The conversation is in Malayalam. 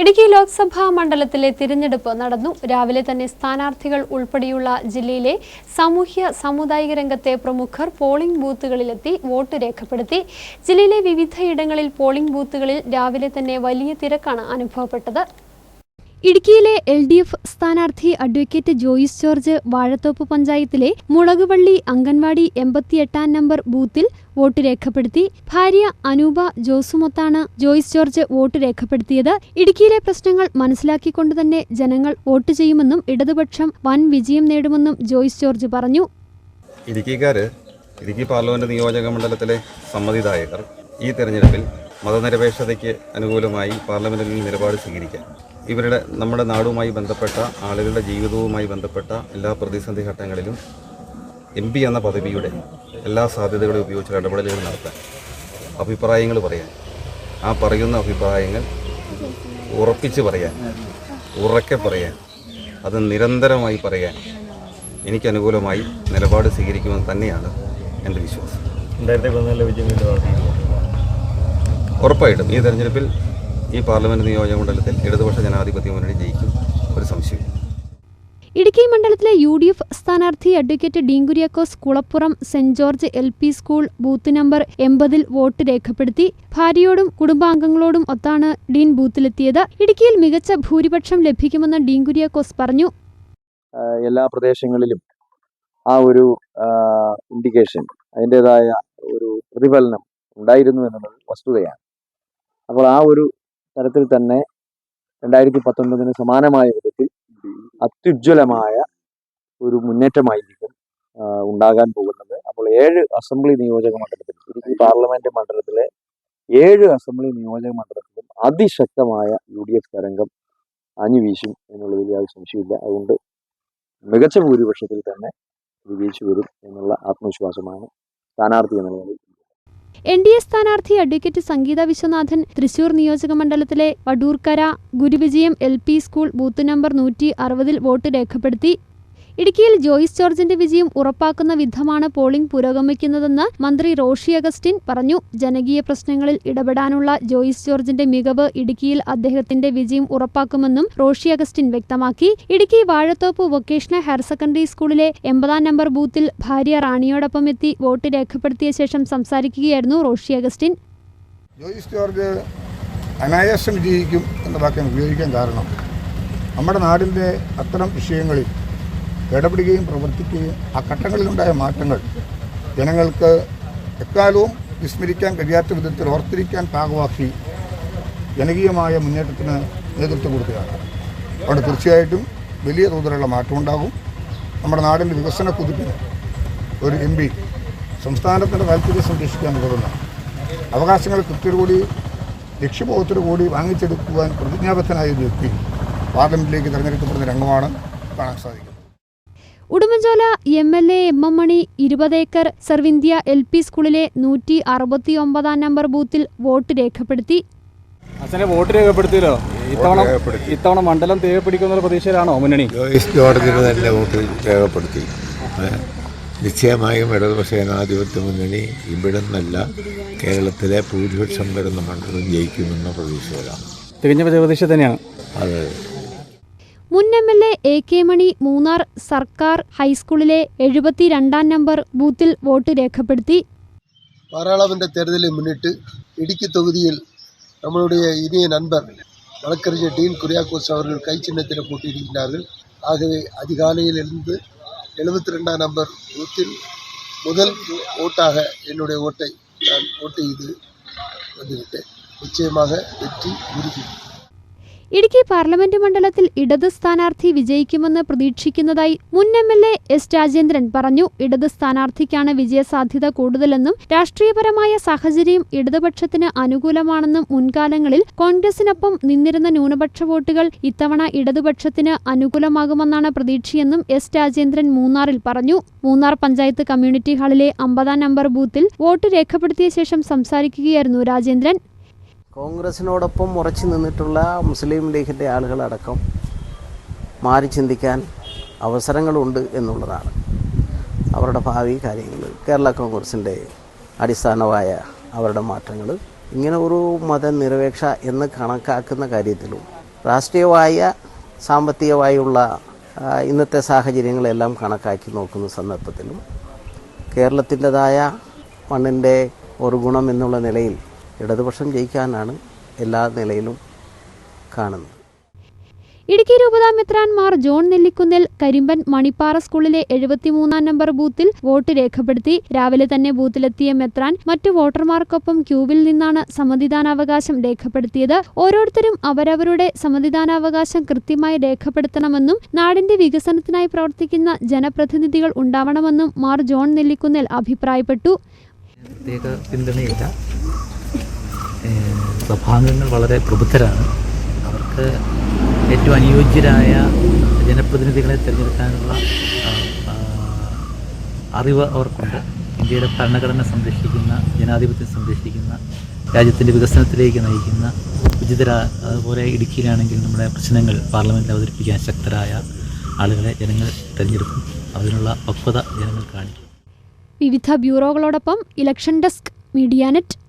ഇടുക്കി ലോക്സഭാ മണ്ഡലത്തിലെ തിരഞ്ഞെടുപ്പ് നടന്നു. രാവിലെ തന്നെ സ്ഥാനാർത്ഥികൾ ഉൾപ്പെടെയുള്ള ജില്ലയിലെ സാമൂഹ്യ സാമുദായിക രംഗത്തെ പ്രമുഖർ പോളിംഗ് ബൂത്തുകളിലെത്തി വോട്ട് രേഖപ്പെടുത്തി. ജില്ലയിലെ വിവിധയിടങ്ങളിൽ പോളിംഗ് ബൂത്തുകളിൽ രാവിലെ തന്നെ വലിയ തിരക്കാണ് അനുഭവപ്പെട്ടത്. ഇടുക്കിയിലെ എൽ ഡി എഫ് സ്ഥാനാർത്ഥി അഡ്വക്കേറ്റ് ജോയിസ് ജോർജ് വാഴത്തോപ്പ് പഞ്ചായത്തിലെ മുളകുവള്ളി അംഗൻവാടി എൺപത്തിയെട്ടാം നമ്പർ ബൂത്തിൽ വോട്ട് രേഖപ്പെടുത്തി. ഭാര്യ അനൂപ ജോസുമൊത്താണ് ജോയിസ് ജോർജ് വോട്ട് രേഖപ്പെടുത്തിയത്. ഇടുക്കിയിലെ പ്രശ്നങ്ങൾ മനസ്സിലാക്കിക്കൊണ്ട് തന്നെ ജനങ്ങൾ വോട്ട് ചെയ്യുമെന്നും ഇടതുപക്ഷം വൻ വിജയം നേടുമെന്നും ജോയിസ് ജോർജ് പറഞ്ഞു. ഇടുക്കിക്കാര് ഇടുക്കി പാർലമെന്റ് നിയോജക മണ്ഡലത്തിലെ സമ്മതിദായകർ ഈ തെരഞ്ഞെടുപ്പിൽ മതനിരപേക്ഷതയ്ക്ക് അനുകൂലമായി പാർലമെന്റിൽ നിലപാട് സ്വീകരിക്കാൻ ഇവരുടെ നമ്മുടെ നാടുമായി ബന്ധപ്പെട്ട ആളുകളുടെ ജീവിതവുമായി ബന്ധപ്പെട്ട എല്ലാ പ്രതിസന്ധി ഘട്ടങ്ങളിലും എം പി എന്ന പദവിയുടെ എല്ലാ സാധ്യതകളും ഉപയോഗിച്ച് ഇടപെടലുകൾ നടത്താൻ അഭിപ്രായങ്ങൾ പറയാൻ. ആ പറയുന്ന അഭിപ്രായങ്ങൾ ഉറപ്പിച്ച് പറയാൻ ഉറക്കെ പറയാൻ അത് നിരന്തരമായി പറയാൻ എനിക്ക് അനുകൂലമായി നിലപാട് സ്വീകരിക്കുമെന്ന് തന്നെയാണ് എന്റെ വിശ്വാസം. ഉറപ്പായിട്ടും. ഈ തെരഞ്ഞെടുപ്പിൽ ഈ പാർലമെന്റ് നിയോജക മണ്ഡലത്തിൽ ഇടതുപക്ഷ ജനാധിപത്യ മുന്നണി ജയിക്കും. ഒരു സംശയം. ഇടുക്കി മണ്ഡലത്തിലെ യു ഡി എഫ് സ്ഥാനാർത്ഥി advocate Dean Kuriakose Kulappuram saint George L P school booth number എൺപതിൽ വോട്ട് രേഖപ്പെടുത്തി. ഭാര്യയോടും കുടുംബാംഗങ്ങളോടും ഒത്താണ് ഡീൻ ബൂത്തിലെത്തിയത്. ഇടുക്കിയിൽ മികച്ച ഭൂരിപക്ഷം ലഭിക്കുമെന്ന് ഡീൻ കുര്യാക്കോസ് പറഞ്ഞു എല്ലാ പ്രദേശങ്ങളിലും ആ ഒരു ഇൻഡിക്കേഷൻ അതിന്റെതായ ഒരു പ്രതിഫലനം ഉണ്ടായിരുന്നു എന്നുള്ളത് വസ്തുതയാണ്. അപ്പോൾ ആ ഒരു തരത്തിൽ തന്നെ രണ്ടായിരത്തി പത്തൊൻപതിന് സമാനമായ വിധത്തിൽ അത്യുജ്വലമായ ഒരു മുന്നേറ്റമായിരിക്കും ഉണ്ടാകാൻ പോകുന്നത്. അപ്പോൾ ഏഴ് അസംബ്ലി നിയോജക മണ്ഡലത്തിൽ ഇടുക്കി പാർലമെന്റ് മണ്ഡലത്തിലെ ഏഴ് അസംബ്ലി നിയോജക മണ്ഡലത്തിലും അതിശക്തമായ യു ഡി എഫ് തരംഗം അഞ്ഞുവീശും എന്നുള്ളതിൽ യാതൊരു സംശയമില്ല അതുകൊണ്ട് മികച്ച ഭൂരിപക്ഷത്തിൽ തന്നെ വിജയിച്ചു വരും എന്നുള്ള ആത്മവിശ്വാസമാണ് സ്ഥാനാർത്ഥി എന്നുള്ളത് എൻ ഡി എ സ്ഥാനാർത്ഥി അഡ്വക്കേറ്റ് സംഗീത വിശ്വനാഥൻ തൃശൂർ നിയോജക മണ്ഡലത്തിലെ Vadookkara Guruvijayam L P school booth number നൂറ്റി അറുപതിൽ വോട്ട് രേഖപ്പെടുത്തി ഇടുക്കിയിൽ ജോയിസ് ജോർജിന്റെ വിജയം ഉറപ്പാക്കുന്ന വിധമാണ് പോളിംഗ് പുരോഗമിക്കുന്നതെന്ന് മന്ത്രി റോഷി അഗസ്റ്റിൻ പറഞ്ഞു. ജനകീയ പ്രശ്നങ്ങളിൽ ഇടപെടാനുള്ള ജോയിസ് ജോർജിന്റെ മികവ് ഇടുക്കിയിൽ അദ്ദേഹത്തിന്റെ വിജയം ഉറപ്പാക്കുമെന്നും റോഷി അഗസ്റ്റിൻ വ്യക്തമാക്കി. Idukki Vazhathoppu vocational higher secondary സ്കൂളിലെ എൺപതാം നമ്പർ ബൂത്തിൽ ഭാര്യ റാണിയോടൊപ്പം എത്തി വോട്ട് രേഖപ്പെടുത്തിയ ശേഷം സംസാരിക്കുകയായിരുന്നു റോഷി അഗസ്റ്റിൻ. ജോയിസ് ജോർജ് അനായാസം വിജയിക്കും എന്ന വാക്ക് ഉപയോഗിക്കാൻ കാരണം നമ്മുടെ നാടിന്റെ അത്തരം വിഷയങ്ങളിൽ ഇടപെടുകയും പ്രവർത്തിക്കുകയും ആ ഘട്ടങ്ങളിലുണ്ടായ മാറ്റങ്ങൾ ജനങ്ങൾക്ക് എക്കാലവും വിസ്മരിക്കാൻ കഴിയാത്ത വിധത്തിൽ ഓർത്തിരിക്കാൻ പാകമാക്കി ജനകീയമായ മുന്നേറ്റത്തിന് നേതൃത്വം കൊടുക്കുകയാണ്. അതുകൊണ്ട് തീർച്ചയായിട്ടും വലിയ തോതിലുള്ള മാറ്റമുണ്ടാകും. നമ്മുടെ നാടിന്റെ വികസന കുതിപ്പിന് ഒരു എം പി സംസ്ഥാനത്തിന്റെ താല്പര്യം സംരക്ഷിക്കാൻ തുടങ്ങുന്ന അവകാശങ്ങൾ കൃത്യതയോടുകൂടി ലക്ഷ്യബോധത്തോടുകൂടി വാങ്ങിച്ചെടുക്കുവാൻ പ്രതിജ്ഞാബദ്ധനായ ഒരു വ്യക്തി പാർലമെന്റിലേക്ക് തിരഞ്ഞെടുക്കപ്പെടുന്ന രംഗമാണ് കാണാൻ സാധിക്കുന്നത്. Udumbanchola M L A M M Mani ഇരുപത് ഏക്കർ സർവിന്ത്യ എൽ പി സ്കൂളിലെ നൂറ്റി അറുപത്തി ഒമ്പതാം നമ്പർ ബൂത്തിൽ വോട്ട് രേഖപ്പെടുത്തി. അച്ഛനെ വോട്ട് രേഖപ്പെടുത്തിയല്ലോ? ഇത്തവണ ഇത്തവണ മണ്ഡലം തേപ്പിടിക്കുന്ന പ്രതീക്ഷയിലാണോ മുന്നണി? ജോർജിന് തന്നെ വോട്ട് രേഖപ്പെടുത്തി. അത് നിശ്ചയമായും ഇടതുപക്ഷ ജനാധിപത്യ മുന്നണി ഇവിടെ നിന്നല്ല കേരളത്തിലെ ഭൂരിപക്ഷം വരുന്ന മണ്ഡലം ജയിക്കുമെന്ന പ്രതീക്ഷയിലാണ്. തികഞ്ഞ പ്രതീക്ഷ തന്നെയാണ്. അത്. മുൻ M L A A K Mani Munnar സർക്കാർ ഹൈസ്കൂളിലെ എഴുപത്തിരണ്ടാം നമ്പർ ബൂത്തിൽ വോട്ട് രേഖപ്പെടുത്തി பாராளுமன்ற தேர்தலை முன்னிட்டு இடுக்கி தொகுதியில் நம்மளுடைய இனிய நண்பர் வழக்கறிஞர் டீன் குரியாக்கோஸ் அவர்கள் கை சின்னத்தில் போட்டியிடுகிறார்கள் ஆகவே அதிகாலையில் எழுந்து எழுபத்தி ரெண்டாம் நம்பர் பூத்தில் முதல் ஓட்டாக என்னுடைய ஓட்டை நான் ஓட்டு இது வந்துவிட்டேன் நிச்சயமாக வெற்றி உறுதி ഇടുക്കി പാർലമെന്റ് മണ്ഡലത്തിൽ ഇടത് സ്ഥാനാർത്ഥി വിജയിക്കുമെന്ന് പ്രതീക്ഷിക്കുന്നതായി മുൻ M L A S Rajendran പറഞ്ഞു. ഇടത് സ്ഥാനാർത്ഥിക്കാണ് വിജയസാധ്യത കൂടുതലെന്നും രാഷ്ട്രീയപരമായ സാഹചര്യം ഇടതുപക്ഷത്തിന് അനുകൂലമാണെന്നും മുൻകാലങ്ങളിൽ കോൺഗ്രസിനൊപ്പം നിന്നിരുന്ന ന്യൂനപക്ഷ വോട്ടുകൾ ഇത്തവണ ഇടതുപക്ഷത്തിന് അനുകൂലമാകുമെന്നാണ് പ്രതീക്ഷയെന്നും എസ് രാജേന്ദ്രൻ മൂന്നാറിൽ പറഞ്ഞു. മൂന്നാർ പഞ്ചായത്ത് കമ്മ്യൂണിറ്റി ഹാളിലെ അമ്പതാം നമ്പർ ബൂത്തിൽ വോട്ട് രേഖപ്പെടുത്തിയ ശേഷം സംസാരിക്കുകയായിരുന്നു രാജേന്ദ്രൻ. കോൺഗ്രസിനോടൊപ്പം ഉറച്ചു നിന്നിട്ടുള്ള മുസ്ലിം ലീഗിന്റെ ആളുകളടക്കം മാറി ചിന്തിക്കാൻ അവസരങ്ങളുണ്ട് എന്നുള്ളതാണ്. അവരുടെ ഭാവി കാര്യങ്ങൾ കേരള കോൺഗ്രസിന്റെ അടിസ്ഥാനമായ അവരുടെ മാറ്റങ്ങൾ. ഇങ്ങനെ ഒരു മതനിരപേക്ഷ എന്ന് കണക്കാക്കുന്ന കാര്യത്തിലും രാഷ്ട്രീയമായ സാമ്പത്തികമായുള്ള ഇന്നത്തെ സാഹചര്യങ്ങളെല്ലാം കണക്കാക്കി നോക്കുന്ന സന്ദർഭത്തിലും കേരളത്തിന്റെതായ മണ്ണിന്റെ ഒരു ഗുണം എന്നുള്ള നിലയിൽ ഇടതുപക്ഷം ജയിക്കാനാണ് എല്ലാ നിലയിലും കാണുന്നത്. ഇടുക്കി രൂപതാ മെത്രാൻമാർ ജോൺ നെല്ലിക്കുന്നിൽ കരിമ്പൻ മണിപ്പാറ സ്കൂളിലെ എഴുപത്തിമൂന്നാം നമ്പർ ബൂത്തിൽ വോട്ട് രേഖപ്പെടുത്തി രാവിലെ തന്നെ ബൂത്തിലെത്തിയ മെത്രാൻ മറ്റു വോട്ടർമാർക്കൊപ്പം ക്യൂവിൽ നിന്നാണ് സമ്മതിദാനാവകാശം രേഖപ്പെടുത്തിയത്. ഓരോരുത്തരും അവരവരുടെ സമ്മതിദാനാവകാശം കൃത്യമായി രേഖപ്പെടുത്തണമെന്നും നാടിന്റെ വികസനത്തിനായി പ്രവർത്തിക്കുന്ന ജനപ്രതിനിധികൾ ഉണ്ടാവണമെന്നും മാർ ജോൺ നെല്ലിക്കുന്നിൽ അഭിപ്രായപ്പെട്ടു. പിന്തുണയില്ല. സഭാംഗങ്ങൾ വളരെ പ്രബുദ്ധരാണ്. അവർക്ക് ഏറ്റവും അനുയോജ്യരായ ജനപ്രതിനിധികളെ തിരഞ്ഞെടുക്കാനുള്ള അറിവ് അവർക്കുണ്ട്. ഇന്ത്യയുടെ ഭരണഘടന സംരക്ഷിക്കുന്ന ജനാധിപത്യം സംരക്ഷിക്കുന്ന രാജ്യത്തിന്റെ വികസനത്തിലേക്ക് നയിക്കുന്ന ഉചിതര അതുപോലെ ഇടുക്കിയിലാണെങ്കിൽ നമ്മുടെ പ്രശ്നങ്ങൾ പാർലമെന്റിൽ അവതരിപ്പിക്കാൻ ശക്തരായ ആളുകളെ ജനങ്ങൾ തിരഞ്ഞെടുക്കും. അതിനുള്ള പക്വത ജനങ്ങൾ കാണിക്കും. വിവിധ ബ്യൂറോകളോടൊപ്പം ഇലക്ഷൻ ഡെസ്ക് മീഡിയാനെറ്റ്